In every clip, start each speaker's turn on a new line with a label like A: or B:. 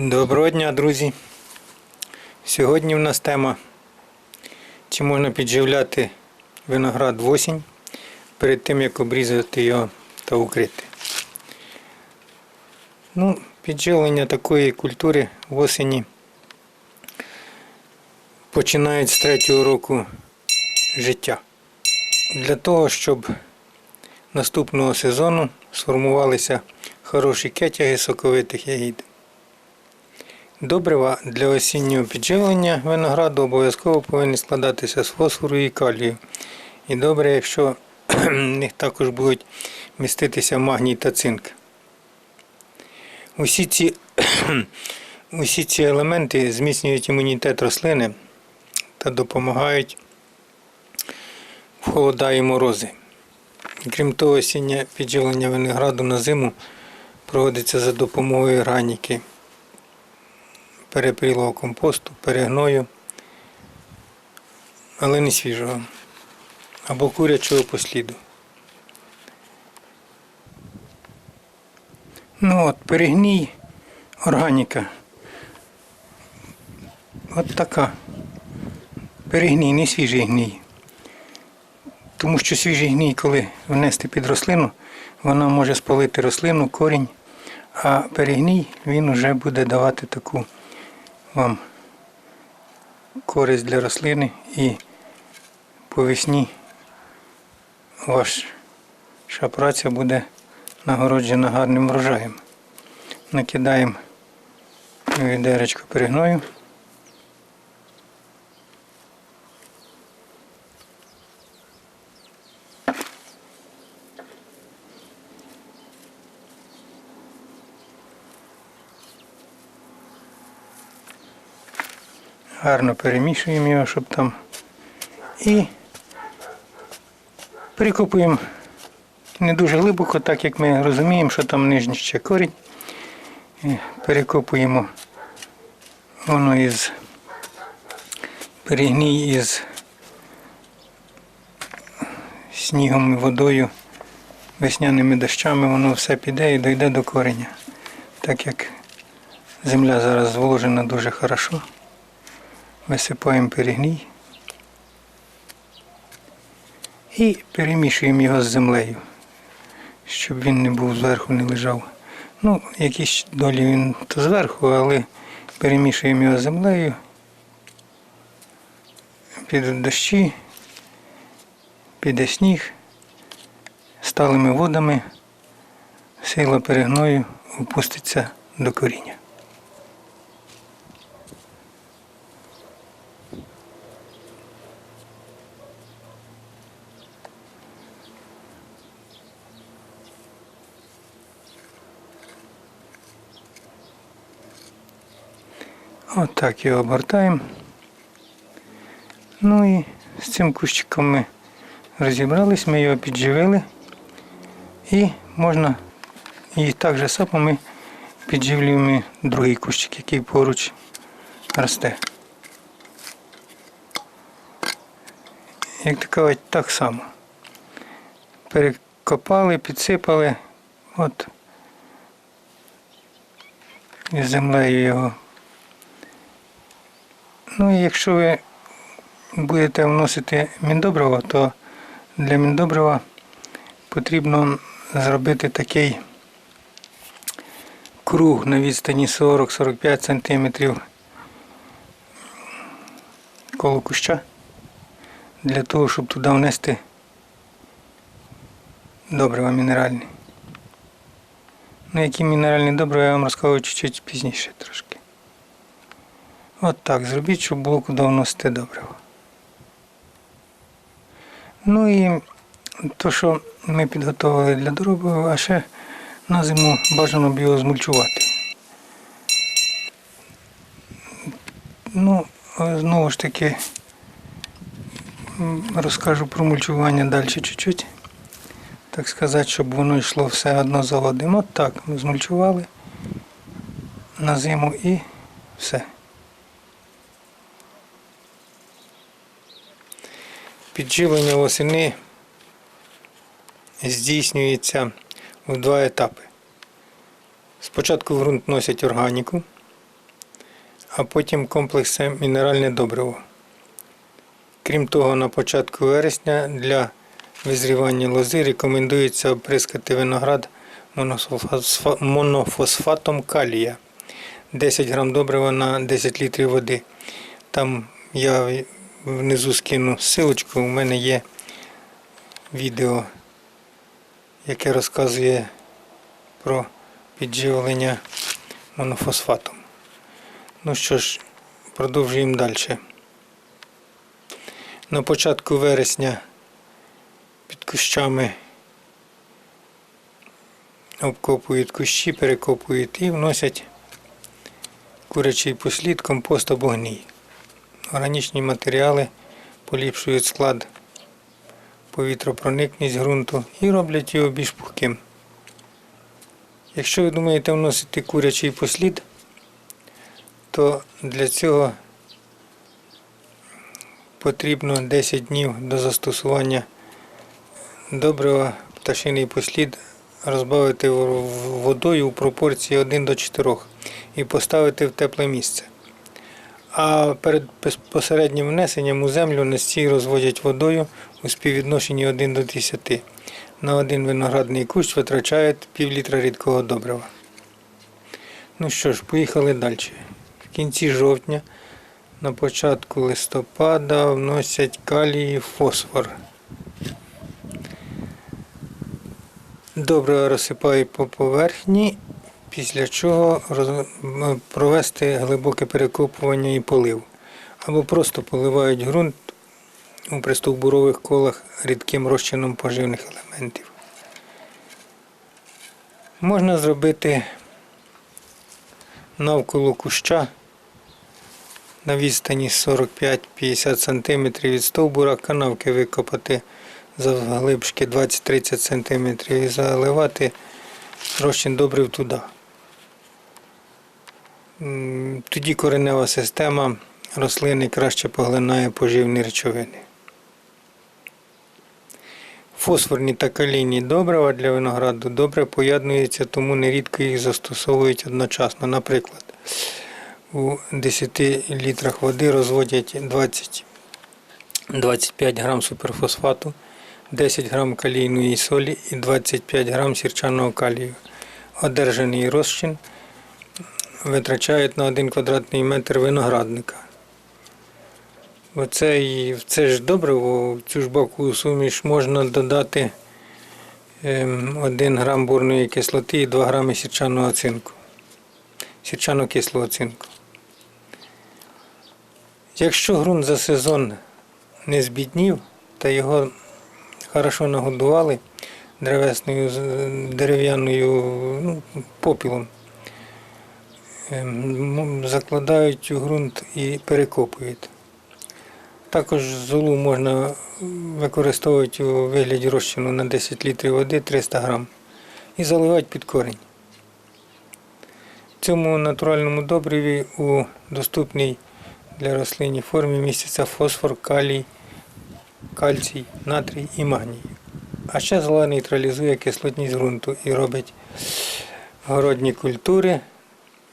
A: Доброго дня, друзі! Сьогодні в нас тема, чи можна підживляти виноград в осінь перед тим, як обрізати його та укрити. Ну, підживлення такої культури в осені починають з третього року життя. Для того, щоб наступного сезону сформувалися хороші кетяги соковитих ягід. Добрива для осіннього підживлення винограду обов'язково повинні складатися з фосфору і калію. І добре, якщо в них також будуть міститися магній та цинк. Усі ці, усі ці елементи зміцнюють імунітет рослини та допомагають в холода і морози. Крім того, осіннє підживлення винограду на зиму проводиться за допомогою органіки перепрілого компосту, перегною, але не свіжого, або курячого посліду. Ну от, перегній, органіка. От така. Перегній, не свіжий гній. Тому що свіжий гній, коли внести під рослину, вона може спалити рослину, корінь, а перегній він вже буде давати таку вам користь для рослини і по весні ваша праця буде нагороджена гарним врожаєм. Накидаємо відеречко перегною. Гарно перемішуємо його, щоб там. І прикопуємо не дуже глибоко, так як ми розуміємо, що там нижній ще корінь. Перекопуємо воно із перегній із снігом і водою, весняними дощами, воно все піде і дойде до кореня. Так як земля зараз зволожена дуже хорошо. Висипаємо перегній і перемішуємо його з землею, щоб він не був зверху, не лежав. Ну, якісь долі він то зверху, але перемішуємо його з землею. Підуть дощі, піде сніг, сталими водами, сила перегною опуститься до коріння. Отак його обгортаємо. Ну і з цим кущиком ми розібрались, ми його підживили. І можна і так же само ми підживлюємо другий кущик, який поруч росте. Як така так само. Перекопали, підсипали, от і землею його Ну і якщо ви будете вносити міндобриво, то для міндобрива потрібно зробити такий круг на відстані 40-45 см коло куща для того, щоб туди внести добрива мінеральні. Ну, які мінеральні добрива я вам розкажу чуть-чуть пізніше трошки. От так зробіть, щоб було куди вносити добриво. Ну і то, що ми підготували для добрива, а ще на зиму бажано б його змульчувати. Ну, знову ж таки, розкажу про мульчування далі чуть-чуть. Так сказати, щоб воно йшло все одно за одним. От так ми змульчували на зиму і все. Підживлення восени здійснюється в два етапи. Спочатку в ґрунт вносять органіку, а потім комплексне мінеральне добриво. Крім того, на початку вересня для визрівання лози рекомендується оприскати виноград монофосфатом калія 10 грам добрива на 10 літрів води. Там я внизу скину силочку, у мене є відео, яке розказує про підживлення монофосфатом. Ну що ж, продовжуємо далі. На початку вересня під кущами обкопують кущі, перекопують і вносять курячий послід, компост або гній. Органічні матеріали поліпшують склад повітропроникність ґрунту і роблять його більш пухким. Якщо ви думаєте вносити курячий послід, то для цього потрібно 10 днів до застосування добрива пташиний послід розбавити водою у пропорції 1 до 4 і поставити в тепле місце. А перед безпосереднім внесенням у землю настій розводять водою у співвідношенні 1 до 10. На один виноградний кущ витрачають пів літра рідкого добрива. Ну що ж, поїхали далі. В кінці жовтня, на початку листопада вносять калій і фосфор. Добре розсипають по поверхні, після чого роз- провести глибоке перекопування і полив. Або просто поливають ґрунт у пристовбурових колах рідким розчином поживних елементів. Можна зробити навколо куща на відстані 45-50 см від стовбура канавки викопати завглибшки 20-30 см і заливати розчин добрив туди. Тоді коренева система рослини краще поглинає поживні речовини. Фосфорні та калійні добрива для винограду добре поєднуються, тому нерідко їх застосовують одночасно. Наприклад, у 10 літрах води розводять 20 25 грам суперфосфату, 10 грам калійної солі і 25 грам сірчаного калію. Одержаний розчин витрачають на 1 квадратний метр виноградника. Оце, це ж добриво, в цю ж баку суміш можна додати 1 грам борної кислоти і 2 грами сірчаного цинку. Сірчано-кислого цинку. Якщо ґрунт за сезон не збіднів та його хорошо нагодували дерев'яною ну, попілом, ем, закладають у ґрунт і перекопують. Також золу можна використовувати у вигляді розчину на 10 літрів води 300 грам і заливати під корінь. В цьому натуральному добриві у доступній для рослинній формі містяться фосфор, калій, кальцій, натрій і магній. А ще зола нейтралізує кислотність ґрунту і робить городні культури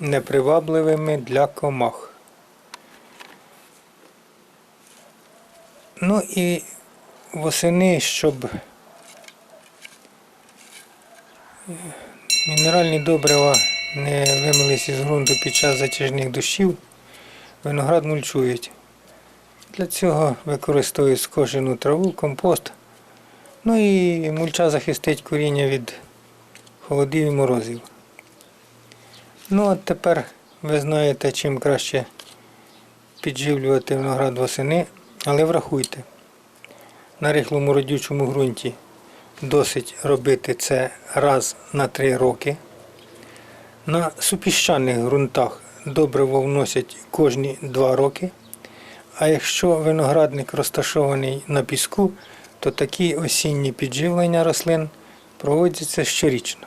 A: непривабливими для комах. Ну і восени, щоб мінеральні добрива не вимилися з ґрунту під час затяжних дощів, виноград мульчують. Для цього використовують скошену траву, компост. Ну і мульча захистить коріння від холодів і морозів. Ну от тепер ви знаєте, чим краще підживлювати виноград восени, але врахуйте, на рихлому родючому ґрунті досить робити це раз на три роки. На супіщаних ґрунтах добриво вносять кожні два роки. А якщо виноградник розташований на піску, то такі осінні підживлення рослин проводяться щорічно.